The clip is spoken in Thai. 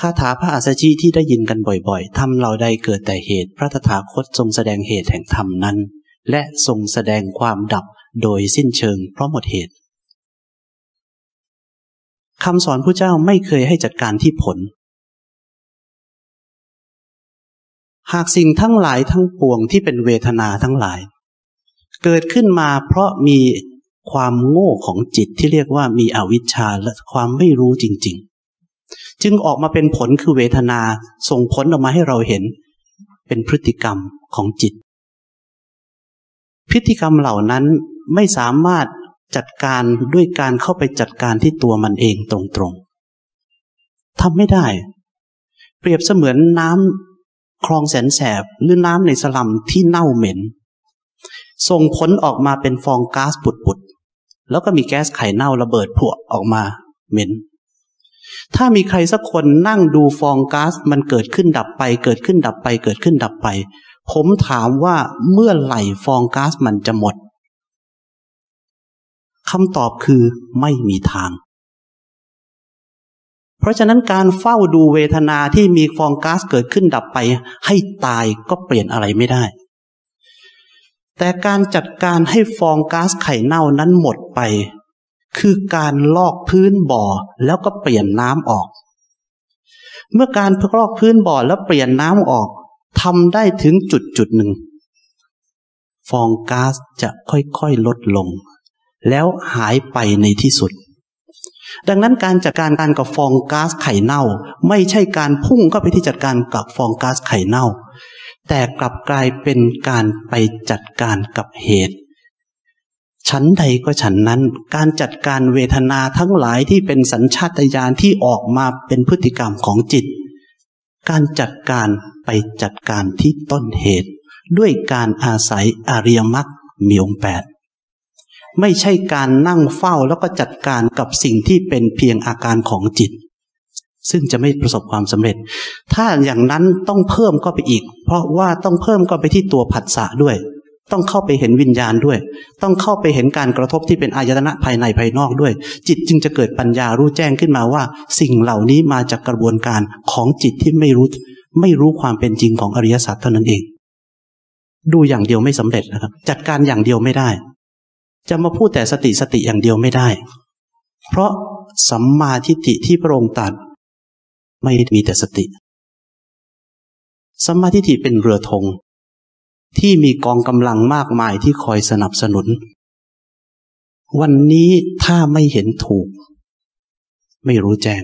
คาถาพระอัสชีที่ได้ยินกันบ่อยๆทำเราได้เกิดแต่เหตุ พระตถาคตทรงแสดงเหตุแห่งธรรมนั้น และทรงแสดงความดับโดยสิ้นเชิงเพราะหมดเหตุคำสอนผู้เจ้าไม่เคยให้จัดการที่ผล หากสิ่งทั้งหลายทั้งปวงที่เป็นเวทนาทั้งหลาย เกิดขึ้นมาเพราะมีความโง่ของจิตที่เรียกว่ามีอวิชชาและความไม่รู้จริง ๆ จึงออกมาเป็นผลคือเวทนาส่งผลออกมาให้เราเห็น เป็นพฤติกรรมของจิต พฤติกรรมเหล่านั้นไม่สามารถจัดการด้วยการเข้าไปจัดการที่ตัวมันเองตรงๆทำไม่ได้ เปรียบเสมือนน้ำคลองแสนแสบหรือน้ำในสลัมที่เน่าเหม็น ส่งผลออกมาเป็นฟองก๊าซปุดๆ แล้วก็มีแก๊สไข่เน่าระเบิดผุออกมาเหม็น ถ้ามีใครสักคนนั่งดูฟองก๊าซมันเกิดขึ้นดับไป เกิดขึ้นดับไป เกิดขึ้นดับไป ผมถามว่าเมื่อไหร่ฟองก๊าซมันจะหมดคำตอบคือไม่มีทาง เพราะฉะนั้นการเฝ้าดูเวทนาที่มีฟองก๊าซเกิดขึ้นดับไป ให้ตายก็เปลี่ยนอะไรไม่ได้ แต่การจัดการให้ฟองก๊าซไข่เน่านั้นหมดไป คือการลอกพื้นบ่อแล้วก็เปลี่ยนน้ำออก เมื่อการลอกพื้นบ่อแล้วเปลี่ยนน้ำออกทำได้ถึงจุดจุดหนึ่ง ฟองก๊าซจะค่อยๆลดลง แล้วหายไปในที่สุด ดังนั้นการจัดการการกับฟองก๊าซไข่เน่า ไม่ใช่การพุ่งเข้าไปที่จัดการกับฟองก๊าซไข่เน่า แต่กลับกลายเป็นการไปจัดการกับเหตุ ชั้นใดก็ฉันนั้น การจัดการเวทนาทั้งหลายที่เป็นสัญชาตญาณที่ออกมาเป็นพฤติกรรมของจิต การจัดการไปจัดการที่ต้นเหตุ ด้วยการอาศัยอริยมรรคมีองค์แปดไม่ใช่การนั่งเฝ้าแล้วก็จัดการกับสิ่งที่เป็นเพียงอาการของจิต ซึ่งจะไม่ประสบความสำเร็จ ถ้าอย่างนั้นต้องเพิ่มก็ไปอีก เพราะว่าต้องเพิ่มก็ไปที่ตัวผัสสะด้วย ต้องเข้าไปเห็นวิญญาณด้วย ต้องเข้าไปเห็นการกระทบที่เป็นอายตนะภายในภายนอกด้วย จิตจึงจะเกิดปัญญารู้แจ้งขึ้นมาว่า สิ่งเหล่านี้มาจากกระบวนการของจิตที่ไม่รู้ ไม่รู้ความเป็นจริงของอริยสัจเท่านั้นเอง ดูอย่างเดียวไม่สำเร็จนะครับ จัดการอย่างเดียวไม่ได้ จะมาพูดแต่สติสติอย่างเดียวไม่ได้ เพราะสัมมาทิฏฐิที่พระองค์ตรัสไม่มีแต่สติ สัมมาทิฏฐิเป็นเรือธงที่มีกองกำลังมากมายที่คอยสนับสนุน วันนี้ถ้าไม่เห็นถูก ไม่รู้แจ้ง